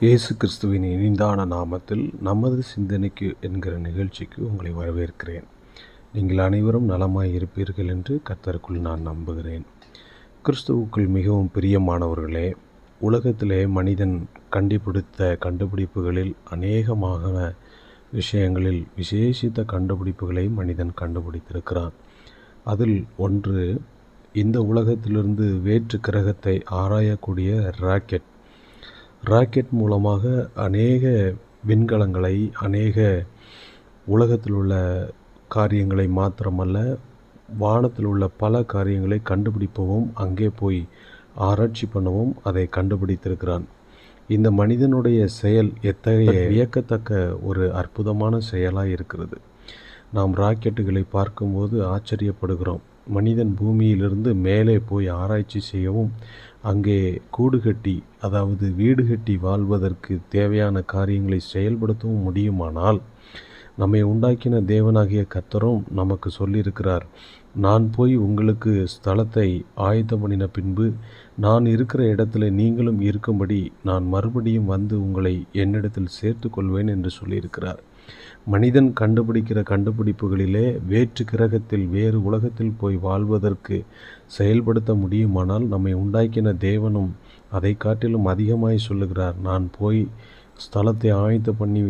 இயேசு கிறிஸ்துவின் இனிதான நாமத்தில் நமது சிந்தனைக்கு என்கிற நிகழ்ச்சிக்கு உங்களை வரவேற்கிறேன். நீங்கள் அனைவரும் நலமாய் இருப்பீர்கள் என்று கர்த்தருக்குள் நான் நம்புகிறேன். கிறிஸ்துவுக்குள் மிகவும் பிரியமானவர்களே உலகத்திலே மனிதன் கண்டுபிடித்த கண்டுபிடிப்புகளில் அநேகமாக விஷயங்களில் விசேஷித்த கண்டுபிடிப்புகளை மனிதன் கண்டுபிடித்திருக்கிறான். அதில் ஒன்று இந்த உலகத்திலிருந்து வேற்று கிரகத்தை ஆராயக்கூடிய ராக்கெட். ராக்கெட் மூலமாக அநேக விண்கலங்களை அநேக உலகத்தில் உள்ள காரியங்களை மாத்திரமல்ல வானத்தில் உள்ள பல காரியங்களை கண்டுபிடிப்பவும் அங்கே போய் ஆராய்ச்சி பண்ணவும் அதை கண்டுபிடித்திருக்கிறான். இந்த மனிதனுடைய செயல் எத்தகைய வியக்கத்தக்க ஒரு அற்புதமான செயலாக இருக்கிறது. நாம் ராக்கெட்டுகளை பார்க்கும்போது ஆச்சரியப்படுகிறோம். மனிதன் பூமியிலிருந்து மேலே போய் ஆராய்ச்சி செய்யவும் அங்கே கூடு கட்டி அதாவது வீடு கட்டி வாழ்வதற்கு தேவையான காரியங்களை செயல்படுத்தவும் முடியுமானால் நம்மை உண்டாக்கின தேவனாகிய கத்தரும் நமக்கு சொல்லியிருக்கிறார் நான் போய் உங்களுக்கு ஸ்தலத்தை ஆயத்தம் பண்ணின பின்பு நான் இருக்கிற இடத்துல நீங்களும் இருக்கும்படி நான் மறுபடியும் வந்து உங்களை என்னிடத்தில் சேர்த்து கொள்வேன் என்று சொல்லியிருக்கிறார். மனிதன் கண்டுபிடிக்கிற கண்டுபிடிப்புகளிலே வேற்று கிரகத்தில் வேறு உலகத்தில் போய் வாழ்வதற்கு செயல்படுத்த முடியுமானால் நம்மை உண்டாக்கின தேவனும் அதை காட்டிலும் அதிகமாய் சொல்லுகிறார். நான் போய் ஸ்தலத்தை ஆயத்த பண்ணி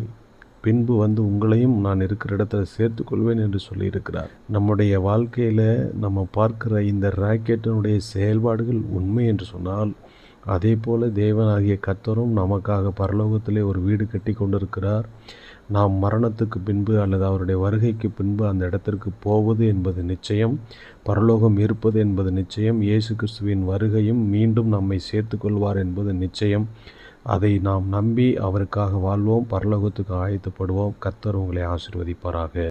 பின்பு வந்து உங்களையும் நான் இருக்கிற இடத்துல சேர்த்து கொள்வேன் என்று சொல்லியிருக்கிறார். நம்முடைய வாழ்க்கையில் நம்ம பார்க்கிற இந்த ராக்கெட்டினுடைய செயல்பாடுகள் உண்மை என்று சொன்னால் அதே போல தேவனாகிய கத்தரும் நமக்காக பரலோகத்திலே ஒரு வீடு கட்டி கொண்டிருக்கிறார். நாம் மரணத்துக்கு பின்பு அல்லது அவருடைய வருகைக்கு பின்பு அந்த இடத்திற்கு போவது என்பது நிச்சயம். பரலோகம் இருப்பது என்பது நிச்சயம். இயேசு கிறிஸ்துவின் வருகையும் மீண்டும் நம்மை சேர்த்து கொள்வார் என்பது நிச்சயம். அதை நாம் நம்பி அவருக்காக வாழ்வோம். பரலோகத்துக்கு ஆயத்தப்படுவோம். கத்தர் உங்களை ஆசிர்வதிப்பாராக.